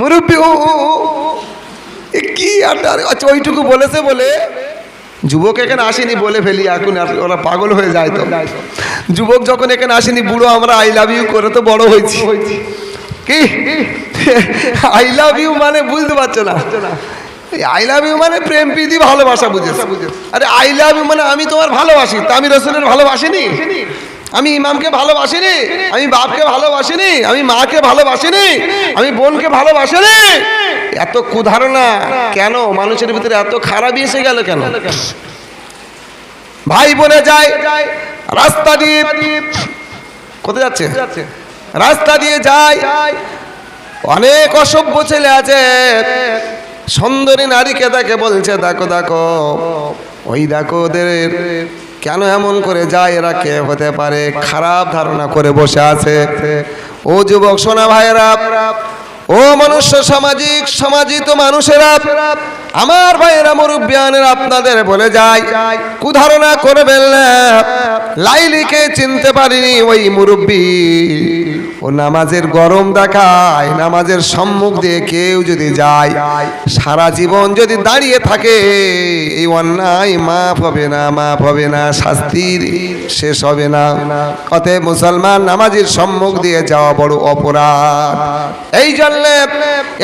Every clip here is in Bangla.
মুরব্বী, ও কি আড্ডা আচ্ছা ওইটুকু বলেছে বলে যুবক এখানে আসেনি বলে ফেলি, এখন ওরা পাগল হয়ে যায় তো। যুবক যখন এখানে আসেনি, বুড়ো, আমরা আই লাভ ইউ করে তো বড় হয়েছি। কি? আই লাভ ইউ মানে বুঝতে পারছ না। আই লাভ ইউ মানে প্রেম, প্রীতি, ভালোবাসা বুঝেছে। আরে আই লাভ ইউ মানে আমি তোমার ভালোবাসি, তা আমি রসুলের ভালোবাসিনি? আমি ইমামকে ভালোবাসিনি, আমি বাপকে ভালোবাসিনি, আমি মাকে ভালোবাসিনি, আমি বোনকে ভালোবাসিনি। এত কুধারণা কেন? মানুষের ভিতরে এত খারাপ এসে গেল কেন? ভাই বোনে যায়, রাস্তা দিয়ে কোথায় যাচ্ছে? রাস্তা দিয়ে যায়, অনেক অসভ্য ছেলে আছে, সুন্দরী নারীকে তাকে বলছে, দেখো দেখো, ওই দেখো ওদের কেন এমন করে যায় এরা? কে হতে পারে? খারাপ ধারণা করে বসে আছে। ও যুবক, সোনা ভাইয়েরা, ও মনুষ্য সামাজিক, সমাজিত মানুষেরা, আমার ভাইয়েরা, মুরব্বিয়ানের আপনাদের বলে যায়, কুধারণা করবেন না। লাইলিকে চিনতে পারিনি ওই মুরব্বী। ও নামাজের গরম দেখায়, নামাজের সম্মুখ দিয়ে কেউ যদি যায়, সারা জীবন যদি দাঁড়িয়ে থাকে, এই অন্যায় মাফ হবে না, মাফ হবে না শাস্তির শেষ হবে না। অতএব মুসলমান নামাজের সম্মুখ দিয়ে যাওয়া বড় অপরাধ। এই জন্য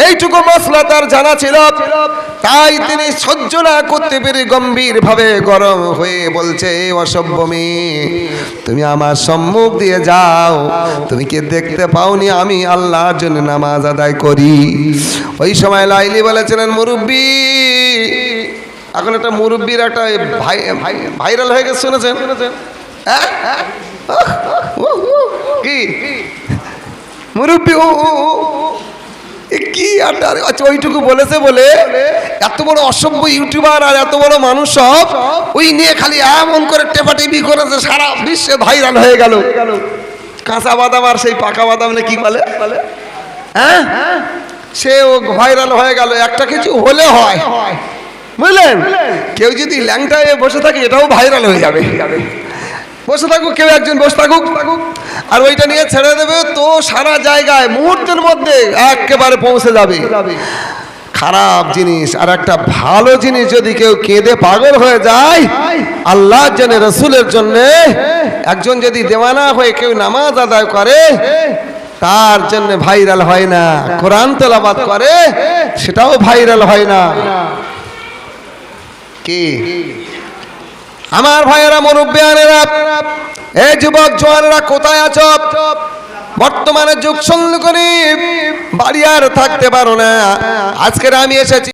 এইটুকু মশলা তার জানা ছিল। তাই তিনি সহ্য না করতে পেরে গম্ভীর ভাবে গরম হয়ে বলছে, "এ অসভ্য মেয়ে তুমি আমার সম্মুখ দিয়ে যাও। তুমি কি দেখতে পাওনি আমি আল্লাহর জন্য নামাজ আদায় করি? ওই সময় লাইলি বলেছিলেন মুরব্বী এখন একটা মুরব্বীর একটা ভাই ভাইরাল হয়ে গেছে শুনেছেন? হ্যাঁ? উ, কি? মুরব্বী ও আরে আচ্ছা ওইটুকু বলেছে বলে এত বড় অসভ্য ইউটিউবার আর এত বড় মানুষ সব ওই নিয়ে খালি এমন করে টেপাটেপি করেছে, সারা বিশ্বে ভাইরাল হয়ে গেল। কাঁচা বাদাম আর সেই পাকা বাদাম না কি বলে? হ্যাঁ? সে ও ভাইরাল হয়ে গেল, একটা কিছু হলে হয়। বুঝলেন? কেউ যদি ল্যাংটা বসে থাকে, এটাও ভাইরাল হয়ে যাবে। বসে থাকুক, কেউ একজন বসে থাকুক। আর ওইটা নিয়ে ছেড়ে দেবে তো সারা জায়গায়, মুহূর্তের মধ্যে একেবারে পৌঁছে যাবে। খারাপ জিনিস। আর একটা ভালো জিনিস, যদি কেউ কেঁদে পাগল হয়ে যায় আল্লাহর জন্য রসুলের জন্য একজন যদি দেওয়ানা হয়ে কেউ নামাজ আদায় করে, তার জন্য ভাইরাল হয় না। কোরআন তেলাবাদ করে, সেটাও ভাইরাল হয় না। কি? আমার ভাইয়েরা মুরব্বিয়ানেরা, এই যুবক জোয়ানেরা কোথায় আছো? বর্তমানে যুগ সঙ্গ করি বাড়ি আর থাকতে পারো না। আজকের আমি এসেছি